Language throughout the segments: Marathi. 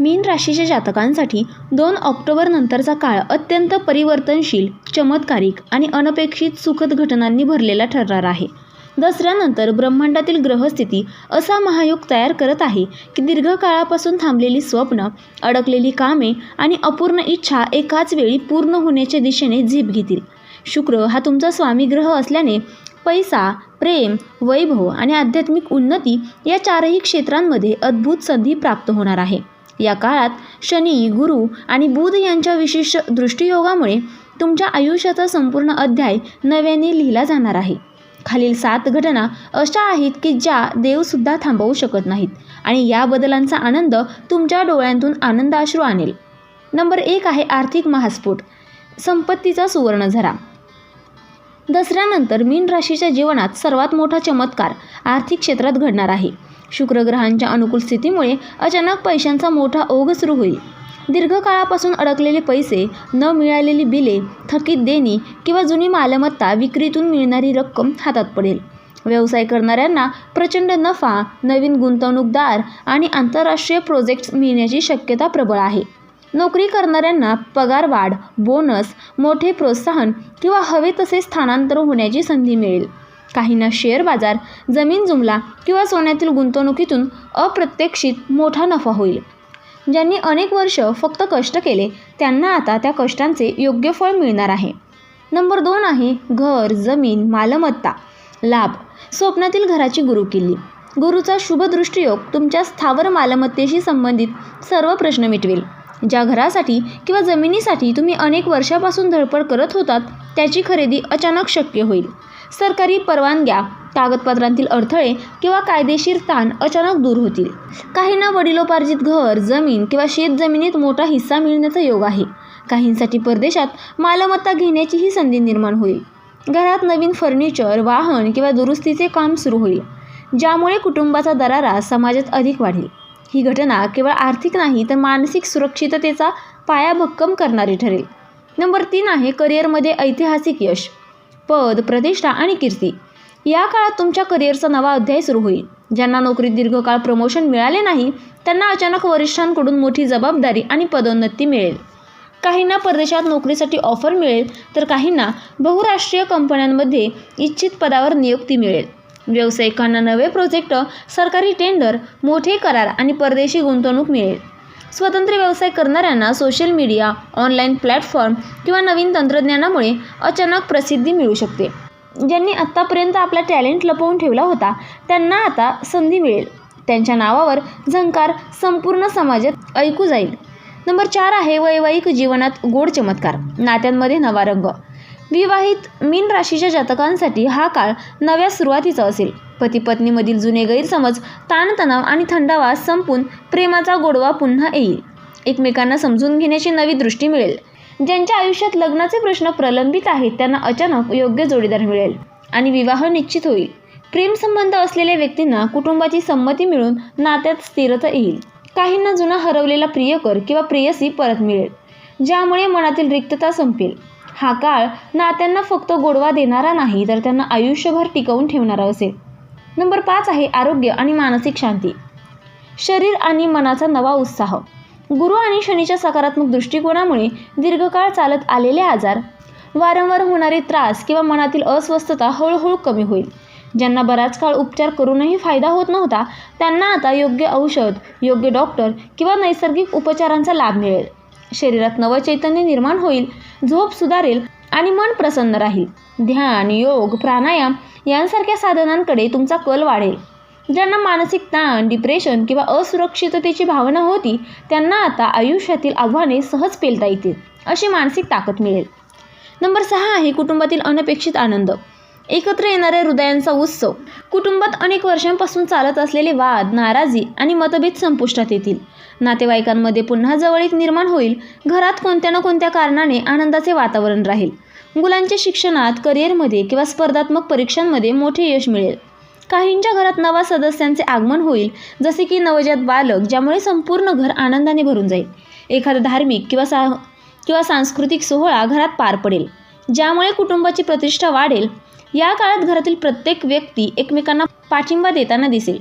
मीन राशीच्या जातकांसाठी दोन ऑक्टोबर नंतरचा काळ अत्यंत परिवर्तनशील चमत्कारिक आणि अनपेक्षित सुखद घटनांनी भरलेला ठरणार आहे. दसऱ्यानंतर ब्रह्मांडातील ग्रहस्थिती असा महायोग तयार करत आहे की दीर्घकाळापासून थांबलेली स्वप्न अडकलेली कामे आणि अपूर्ण इच्छा एकाच वेळी पूर्ण होण्याच्या दिशेने झेप घेतील. शुक्र हा तुमचा स्वामी ग्रह असल्याने पैसा प्रेम वैभव आणि आध्यात्मिक उन्नती या चारही क्षेत्रांमध्ये अद्भुत संधी प्राप्त होणार आहे. या काळात शनी गुरु आणि बुध यांच्या विशिष्ट दृष्टियोगामुळे तुमच्या आयुष्याचा संपूर्ण अध्याय नव्याने लिहिला जाणार आहे. खालील सात घटना अशा आहेत की ज्या देवसुद्धा थांबवू शकत नाहीत आणि या बदलांचा आनंद तुमच्या डोळ्यांतून आनंदाश्रू आणेल. नंबर एक आहे आर्थिक महास्फोट. संपत्तीचा सुवर्णझरा दसऱ्यानंतर मीन राशीच्या जीवनात सर्वात मोठा चमत्कार आर्थिक क्षेत्रात घडणार आहे. शुक्रग्रहांच्या अनुकूल स्थितीमुळे अचानक पैशांचा मोठा ओघ सुरू होईल. दीर्घकाळापासून अडकलेले पैसे न मिळालेली बिले थकीत देणी किंवा जुनी मालमत्ता विक्रीतून मिळणारी रक्कम हातात पडेल. व्यवसाय करणाऱ्यांना प्रचंड नफा नवीन गुंतवणूकदार आणि आंतरराष्ट्रीय प्रोजेक्ट्स मिळण्याची शक्यता प्रबळ आहे. नोकरी करणाऱ्यांना पगारवाढ बोनस मोठे प्रोत्साहन किंवा हवे तसे स्थानांतर होण्याची संधी मिळेल. काहींना शेअर बाजार जमीन जुमला किंवा सोन्यातील गुंतवणुकीतून अप्रत्यक्षित मोठा नफा होईल. ज्यांनी अनेक वर्ष फक्त कष्ट केले त्यांना आता त्या कष्टांचे योग्य फळ मिळणार आहे. नंबर दोन आहे घर जमीन मालमत्ता. लाभ. स्वप्नातील घराची गुरुकिल्ली गुरुचा शुभदृष्टीयोग तुमच्या स्थावर मालमत्तेशी संबंधित सर्व प्रश्न मिटवेल. ज्या घरासाठी किंवा जमिनीसाठी तुम्ही अनेक वर्षापासून धडपड करत होतात त्याची खरेदी अचानक शक्य होईल. सरकारी परवानग्या कागदपत्रांतील अडथळे किंवा कायदेशीर ताण अचानक दूर होतील. काहींना वडिलोपार्जित घर जमीन किंवा शेतजमिनीत मोठा हिस्सा मिळण्याचा योग आहे. काहींसाठी परदेशात मालमत्ता घेण्याचीही संधी निर्माण होईल. घरात नवीन फर्निचर वाहन किंवा दुरुस्तीचे काम सुरू होईल ज्यामुळे कुटुंबाचा दरारा समाजात अधिक वाढेल. ही घटना केवळ आर्थिक नाही तर मानसिक सुरक्षिततेचा पाया भक्कम करणारी ठरेल. नंबर तीन आहे करिअरमध्ये ऐतिहासिक यश. पद प्रतिष्ठा आणि कीर्ती. या काळात तुमच्या करिअरचा नवा अध्याय सुरू होईल. ज्यांना नोकरीत दीर्घकाळ प्रमोशन मिळाले नाही त्यांना अचानक वरिष्ठांकडून मोठी जबाबदारी आणि पदोन्नती मिळेल. काहींना परदेशात नोकरीसाठी ऑफर मिळेल तर काहींना बहुराष्ट्रीय कंपन्यांमध्ये इच्छित पदावर नियुक्ती मिळेल. व्यावसायिकांना नवे प्रोजेक्ट सरकारी टेंडर मोठे करार आणि परदेशी गुंतवणूक मिळेल. स्वतंत्र व्यवसाय करणाऱ्यांना सोशल मीडिया ऑनलाईन प्लॅटफॉर्म किंवा नवीन तंत्रज्ञानामुळे अचानक प्रसिद्धी मिळू शकते. ज्यांनी आत्तापर्यंत आपला टॅलेंट लपवून ठेवला होता त्यांना आता संधी मिळेल. त्यांच्या नावावर झंकार संपूर्ण समाजात ऐकू जाईल. नंबर चार आहे वैवाहिक जीवनात गोड चमत्कार नात्यांमध्ये नवा रंग. विवाहित मीन राशीच्या जातकांसाठी हा काळ नव्या सुरुवातीचा असेल. पती पत्नीमधील जुने गैरसमज ताणतणाव आणि थंडावा संपून प्रेमाचा गोडवा पुन्हा येईल. एकमेकांना समजून घेण्याची नवी दृष्टी मिळेल. ज्यांच्या आयुष्यात लग्नाचे प्रश्न प्रलंबित आहेत त्यांना अचानक योग्य जोडीदार मिळेल आणि विवाह निश्चित होईल. प्रेमसंबंध असलेल्या व्यक्तींना कुटुंबाची संमती मिळून नात्यात स्थिरता येईल. काहींना जुना हरवलेला प्रियकर किंवा प्रेयसी परत मिळेल ज्यामुळे मनातील रिक्तता संपेल. हा काळ नात्यांना फक्त गोडवा देणारा नाही तर त्यांना आयुष्यभर टिकवून ठेवणारा असेल. नंबर पाच आहे आरोग्य आणि मानसिक शांती. शरीर आणि मनाचा नवा उत्साह. गुरु आणि शनीच्या सकारात्मक दृष्टिकोनामुळे दीर्घकाळ चालत आलेले आजार वारंवार होणारे त्रास किंवा मनातील अस्वस्थता हळूहळू कमी होईल. ज्यांना बराच काळ उपचार करूनही फायदा होत नव्हता त्यांना आता योग्य औषध योग्य डॉक्टर किंवा नैसर्गिक उपचारांचा लाभ मिळेल. शरीरात नवं चैतन्य निर्माण होईल झोप सुधारेल आणि मन प्रसन्न राहील. ध्यान योग प्राणायाम यांसारख्या साधनांकडे तुमचा कल वाढेल. ज्यांना मानसिक ताण डिप्रेशन किंवा असुरक्षिततेची भावना होती त्यांना आता आयुष्यातील आव्हाने सहज पेलता येतील अशी मानसिक ताकद मिळेल. नंबर सहा आहे कुटुंबातील अनपेक्षित आनंद. एकत्र येणाऱ्या हृदयांचा उत्सव. कुटुंबात अनेक वर्षांपासून चालत असलेले वाद नाराजी आणि मतभेद संपुष्टात येतील. नातेवाईकांमध्ये पुन्हा जवळीक निर्माण होईल. घरात कोणत्या ना कोणत्या कारणाने आनंदाचे वातावरण राहील. मुलांच्या शिक्षणात करिअरमध्ये किंवा स्पर्धात्मक परीक्षांमध्ये मोठे यश मिळेल. काहींच्या घरात नवा सदस्यांचे आगमन होईल जसे की नवजात बालक ज्यामुळे संपूर्ण घर आनंदाने भरून जाईल. एखादा धार्मिक किंवा सा किंवा सांस्कृतिक सोहळा घरात पार पडेल ज्यामुळे कुटुंबाची प्रतिष्ठा वाढेल. या काळात घरातील प्रत्येक व्यक्ती एकमेकांना पाठिंबा देताना दिसेल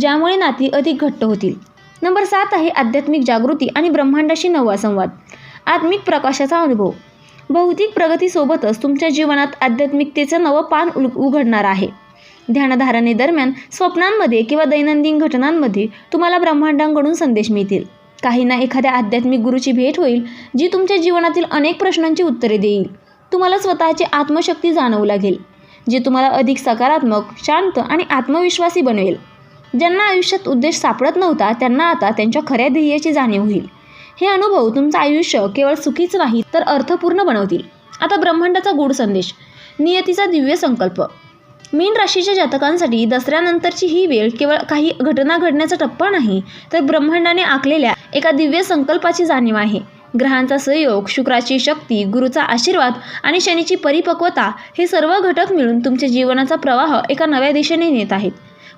ज्यामुळे नाती अधिक घट्ट होतील. नंबर सात आहे आध्यात्मिक जागृती आणि ब्रह्मांडाशी नवा संवाद आत्मिक प्रकाशाचा अनुभव. भौतिक प्रगतीसोबतच तुमच्या जीवनात आध्यात्मिकतेचं नवं पान उल- उघडणार आहे. ध्यानधारणेदरम्यान स्वप्नांमध्ये किंवा दैनंदिन घटनांमध्ये तुम्हाला ब्रह्मांडांकडून संदेश मिळतील. काहींना एखाद्या आध्यात्मिक गुरुची भेट होईल जी तुमच्या जीवनातील अनेक प्रश्नांची उत्तरे देईल. तुम्हाला स्वतःची आत्मशक्ती जाणवू लागेल. जे तुम्हाला अधिक सकारात्मक शांत आणि आत्मविश्वासी बनवेल. ज्यांना आयुष्यात उद्देश सापडत नव्हता त्यांना आता त्यांच्या खऱ्या ध्येयाची जाणीव होईल. हे अनुभव तुमचं आयुष्य केवळ सुखीच नाही तर अर्थपूर्ण बनवतील. आता ब्रह्मांडाचा गूढ संदेश नियतीचा दिव्य संकल्प. मीन राशीच्या जातकांसाठी दसऱ्यानंतरची ही वेळ केवळ काही घटना घडण्याचा टप्पा नाही तर ब्रह्मांडाने आखलेल्या एका दिव्य संकल्पाची जाणीव आहे. ग्रहांचा सहयोग शुक्राची शक्ती गुरुचा आशीर्वाद आणि शनीची परिपक्वता हे सर्व घटक मिळून तुमच्या जीवनाचा प्रवाह एका नव्या दिशेने नेत आहेत.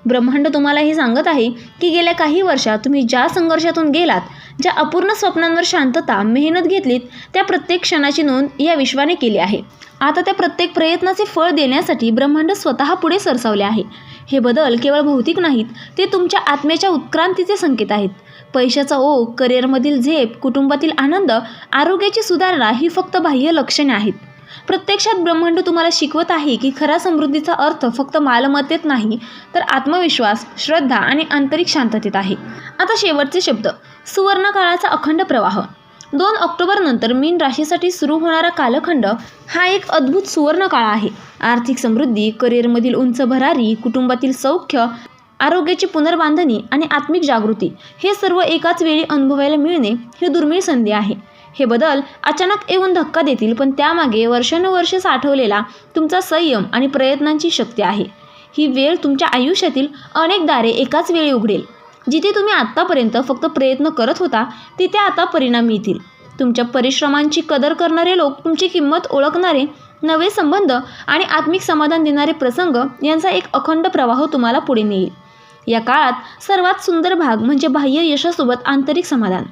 ब्रह्मांड तुम्हाला हे सांगत आहे की गेल्या काही वर्षात तुम्ही ज्या संघर्षातून गेलात ज्या अपूर्ण स्वप्नांवर शांतता मेहनत घेतलीत त्या प्रत्येक क्षणाची नोंद या विश्वाने केली आहे. आता त्या प्रत्येक प्रयत्नाचे फळ देण्यासाठी ब्रह्मांड स्वतः पुढे सरसावले आहे. हे बदल केवळ भौतिक नाहीत ते तुमच्या आत्म्याच्या उत्क्रांतीचे संकेत आहेत. पैशाचा ओघ करिअरमधील झेप कुटुंबातील आनंद आरोग्याची सुधारणा ही फक्त बाह्य लक्षणे आहेत. प्रत्यक्षात ब्रह्मांड तुम्हाला शिकवत आहे की खरा समृद्धीचा अर्थ फक्त मालमत्तेत नाही तर आत्मविश्वास श्रद्धा आणि आंतरिक शांततेत आहे. आता शेवटचे शब्द. सुवर्ण काळाचा अखंड प्रवाह. दोन ऑक्टोबर नंतर मीन राशीसाठी सुरू होणारा कालखंड हा एक अद्भुत सुवर्ण काळ आहे. आर्थिक समृद्धी करिअरमधील उंच भरारी कुटुंबातील सौख्य आरोग्याची पुनर्बांधणी आणि आत्मिक जागृती हे सर्व एकाच वेळी अनुभवायला मिळणे ही दुर्मिळ संधी आहे. हे बदल अचानक येऊन धक्का देतील पण त्यामागे वर्षानुवर्षे साठवलेला तुमचा संयम आणि प्रयत्नांची शक्ती आहे. ही वेळ तुमच्या आयुष्यातील अनेक दारे एकाच वेळी उघडेल. जिथे तुम्ही आत्तापर्यंत फक्त प्रयत्न करत होता तिथे आता परिणाम मिळतील. तुमच्या परिश्रमांची कदर करणारे लोक तुमची किंमत ओळखणारे नवे संबंध आणि आत्मिक समाधान देणारे प्रसंग यांचा एक अखंड प्रवाह तुम्हाला पुढे नेईल. या काळात सर्वात सुंदर भाग म्हणजे बाह्य यशासोबत आंतरिक समाधान.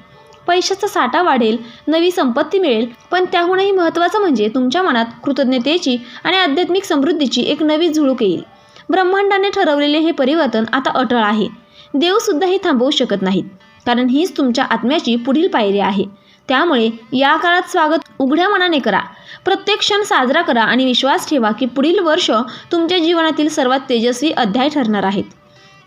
पैशाचा साठा वाढेल नवी संपत्ती मिळेल पण त्याहूनही महत्त्वाचं म्हणजे तुमच्या मनात कृतज्ञतेची आणि आध्यात्मिक समृद्धीची एक नवी झुळूक येईल. ब्रह्मांडाने ठरवलेले हे परिवर्तन आता अटळ आहे. देवसुद्धा हे थांबवू शकत नाहीत कारण हीच तुमच्या आत्म्याची पुढील पायरी आहे. त्यामुळे या काळात स्वागत उघड्या मनाने करा. प्रत्येक क्षण साजरा करा आणि विश्वास ठेवा की पुढील वर्ष तुमच्या जीवनातील सर्वात तेजस्वी अध्याय ठरणार आहेत.